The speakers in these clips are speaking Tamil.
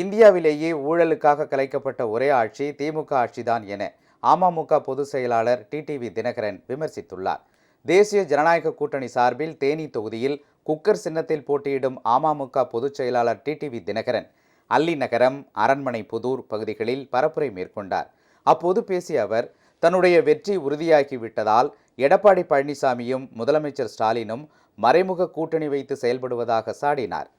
இந்தியாவிலேயே ஊழலுக்காக கலைக்கப்பட்ட ஒரே ஆட்சி திமுக ஆட்சிதான் என அமமுக பொதுச் செயலாளர் டிடிவி தினகரன் விமர்சித்துள்ளார். தேசிய ஜனநாயக கூட்டணி சார்பில் தேனி தொகுதியில் குக்கர் சின்னத்தில் போட்டியிடும் அமமுக பொதுச் செயலாளர் டிடிவி தினகரன் அல்லி நகரம் அரண்மனை புதூர் பகுதிகளில் பரப்புரை மேற்கொண்டார். அப்போது பேசிய அவர் தன்னுடைய வெற்றி உறுதியாகிவிட்டதால் எடப்பாடி பழனிசாமியும் முதலமைச்சர் ஸ்டாலினும் மறைமுக கூட்டணி வைத்து செயல்படுவதாக சாடினார்.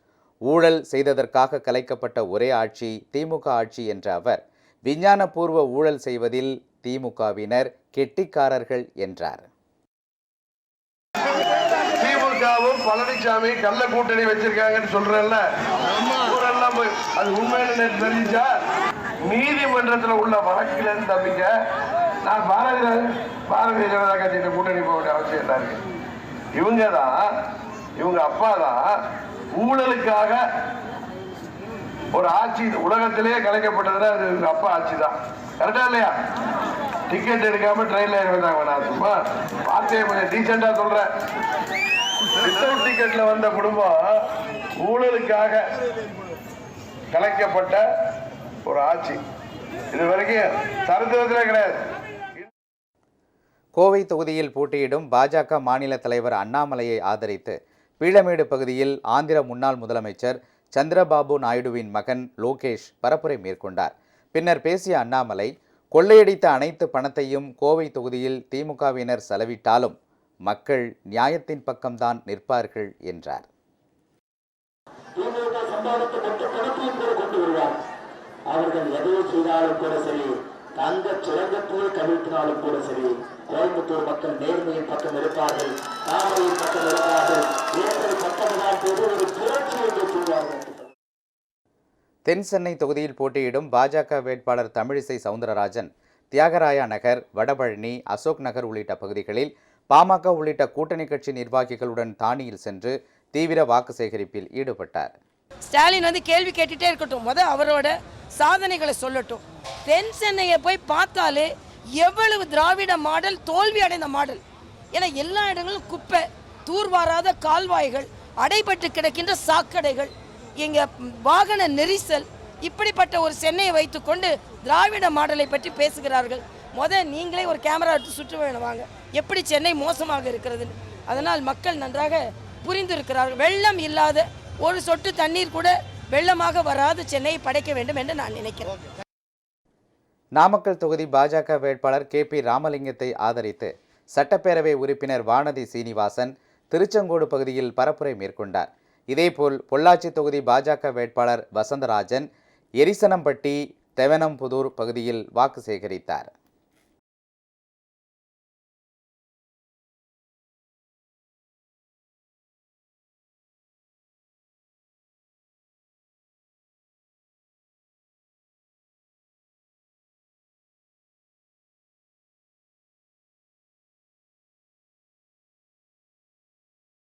ஊழல் செய்ததற்காக கலைக்கப்பட்ட ஒரே ஆட்சி திமுக ஆட்சி என்ற அவர் விஞ்ஞானபூர்வ ஊழல் செய்வதில் திமுகவினர் கெட்டிக்காரர்கள் என்றார். திமுகவும் பழனிசாமி கள்ள கூட்டணி வச்சிருக்காங்கன்னு சொல்றேன்ல. ஊரெல்லாம் அது உண்மையில தெரிஞ்சா நீதிமன்றத்தில் உள்ள வழக்கில் இருந்து தம்பிங்க நான் பாரதிய பாரதிய ஜனதா கட்சியிட்ட கூட்டணி போக வேண்டிய அவசியம் என்ன இருக்கு? இவங்க தான் இவங்க அப்பா தான் ஊழலுக்காக ஒரு ஆட்சி உலகத்திலேயே கலைக்கப்பட்டதுன்னா அது அப்பா ஆட்சி தான் கரெக்டா இல்லையா? டிக்கெட் எடுக்காம ட்ரெயின்ல ஏறி நான் சும்மா வார்த்தையை கொஞ்சம் டீசெண்டா சொல்றேன். வித்தவுட் டிக்கெட்ல வந்த குடும்பம் ஊழலுக்காக கலைக்கப்பட்ட ஒரு ஆட்சி. இது வரைக்கும் சரித்திரத்திலே கிடையாது. கோவை தொகுதியில் போட்டியிடும் பாஜக மாநில தலைவர் அண்ணாமலையை ஆதரித்து பீளமேடு பகுதியில் ஆந்திர முன்னாள் முதலமைச்சர் சந்திரபாபு நாயுடுவின் மகன் லோகேஷ் பரப்புரை மேற்கொண்டார். பின்னர் பேசிய அண்ணாமலை கொள்ளையடித்த அனைத்து பணத்தையும் கோவை தொகுதியில் திமுகவினர் செலவிட்டாலும் மக்கள் நியாயத்தின் பக்கம்தான் நிற்பார்கள் என்றார். அவர்கள் எதையை செய்தாலும் கூட சரி தங்க சுரங்கத்தையே கவிழ்த்தினாலும் கூட சரி கோயம்புத்தூர் மக்கள் நேர்மையின் பக்கம் இருப்பார்கள் தாமரையின் பக்கம் இருப்பார்கள் தேர்தல் பக்கம்தான் போது ஒரு புரட்சி என்று சொல்வார்கள் தென் சென்னை தொகுதியில் போட்டியிடும் பாஜக வேட்பாளர் தமிழிசை சவுந்தரராஜன் தியாகராயா நகர் வடபழனி அசோக் நகர் உள்ளிட்ட பகுதிகளில் பாமக உள்ளிட்ட கூட்டணி கட்சி நிர்வாகிகளுடன் தானியில் சென்று தீவிர வாக்கு சேகரிப்பில் ஈடுபட்டார். ஸ்டாலின் வந்து கேள்வி கேட்டுட்டே இருக்கட்டும். முத அவரோட சாதனைகளை சொல்லட்டும். தென் சென்னையை போய் பார்த்தாலே எவ்வளவு திராவிட மாடல் தோல்வி அடைந்த மாடல். ஏன்னா எல்லா இடங்களும் குப்பை தூர்வாராத கால்வாய்கள் அடைபட்டு கிடக்கின்ற சாக்கடைகள். இங்கே வாகன நெரிசல் இப்படிப்பட்ட ஒரு சென்னையை வைத்துக்கொண்டு திராவிட மாடலை பற்றி பேசுகிறார்கள். முத நீங்களே ஒரு கேமரா எடுத்து சுற்று வேணும் வாங்க. எப்படி சென்னை மோசமாக இருக்கிறது அதனால் மக்கள் நன்றாக புரிந்திருக்கிறார்கள். வெள்ளம் இல்லாத ஒரு சொட்டு தண்ணீர் கூட வெள்ளமாக வராது சென்னையை படைக்க வேண்டும் என்று நான் நினைக்கிறேன். நாமக்கல் தொகுதி பாஜக வேட்பாளர் கே பி ராமலிங்கத்தை ஆதரித்து சட்டப்பேரவை உறுப்பினர் வானதி சீனிவாசன் திருச்செங்கோடு பகுதியில் பரப்புரை மேற்கொண்டார். இதேபோல் பொள்ளாச்சி தொகுதி பாஜக வேட்பாளர் வசந்தராஜன் எரிசனம்பட்டி தெவனம்புதூர் பகுதியில் வாக்கு சேகரித்தார்.